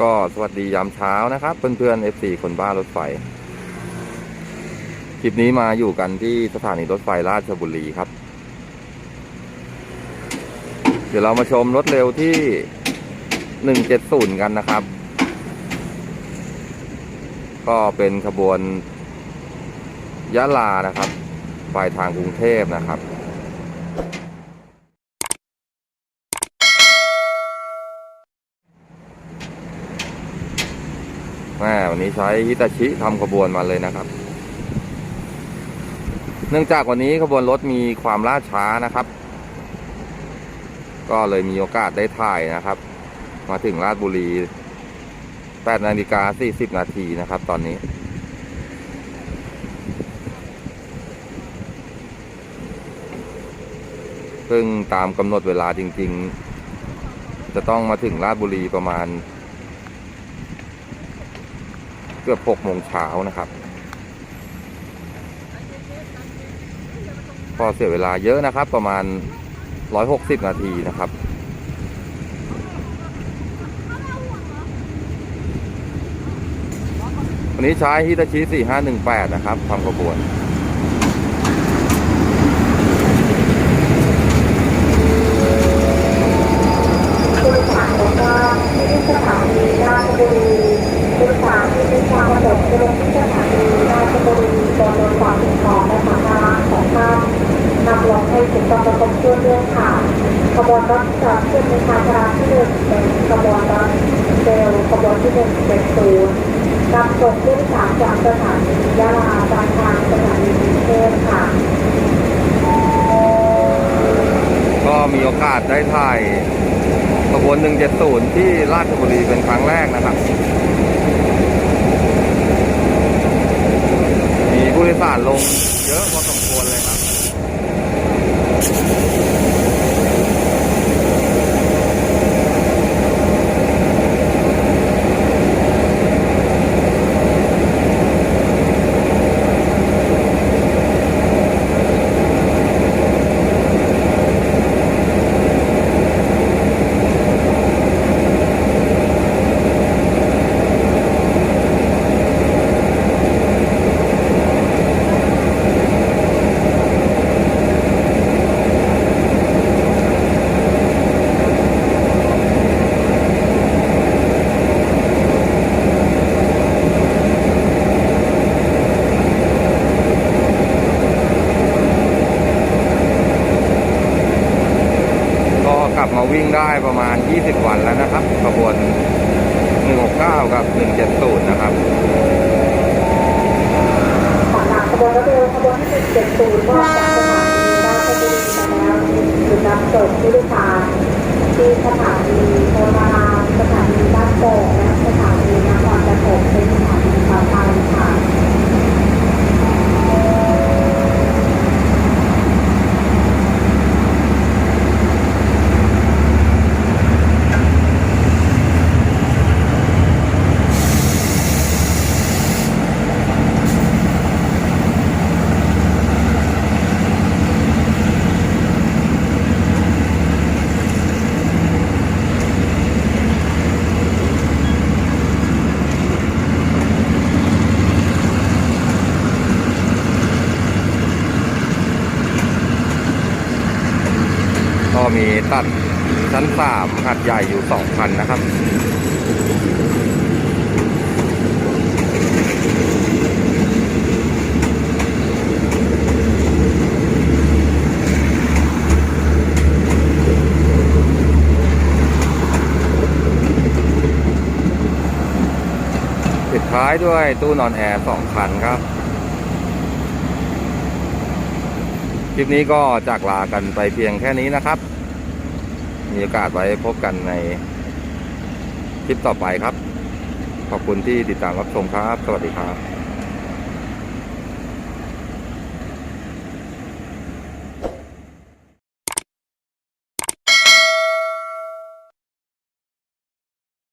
ก็สวัสดียามเช้านะครับ เพื่อนๆ FC คนบ้ารถไฟ คลิปนี้มาอยู่กันที่สถานีรถไฟราชบุรีครับ เดี๋ยวเรามาชมรถเร็วที่ 170 กันนะครับ ก็เป็นขบวนยะลานะครับปลายทางกรุงเทพนะครับ แม่วันนี้ใช้ฮิตาชิทำขบวนมาเลยนะครับ เนื่องจากวันนี้ขบวนรถมีความล่าช้านะครับ ก็เลยมีโอกาสได้ถ่ายนะครับ มาถึงราชบุรี8นาฬิกา40นาทีนะครับ ตอนนี้ซึ่งตามกำหนดเวลาจริง ๆ จะต้องมาถึงราชบุรีประมาณ เกือบ6โมงเช้านะครับ ก็เสียเวลาเยอะนะครับ ประมาณ160นาทีนะครับ วันนี้ใช้ฮิตาชิ 4518 นะครับทำกระบวน ผู้โดยสารบอกว่าที่สถานีราชบุรีผู้โดยสารที่มีความประสงค์จะลงที่สถานีราชบุรีบนรถไฟถึงของและสาธารณะของท่านนำลงให้ถึงกองประกบช่วยเรื่องค่ะขบวนรถจะขึ้นในทางจราที่หนึ่งเป็นขบวนรถเร็ ที่หนึ่งเป็นศูนย์นำส่งผู้โดยสารจากสถานียะลาจากทางสถานีกรุงเทพค่ะ ก็มีโอกาสได้ถ่ายขบวน 170 ที่ราชบุรีเป็นครั้งแรกนะครับ มีผู้โดยสารลงเยอะพอสมควรเลยครับ วิ่งได้ประมาณ 20 วันแล้วนะครับขบวน169 กับ 170 นะครับขบวนรถเร็วขบวนที่หนึ่งเจ็จากสถานีราชบุรีมาแล้วจุดรับส่งผู้โดยสารที่สถานีโพธารามสถานีบ้านโป่งและสถานีนครปฐมเป็น มีตัดชั้น3หัดใหญ่อยู่2คันนะครับปิดท้ายด้วยตู้นอนแอร์สองคันครับ คลิปนี้ก็จากลากันไปเพียงแค่นี้นะครับ มีโอกาสไว้พบกันในคลิปต่อไปครับ ขอบคุณที่ติดตามรับชมครับ สวัสดีครับ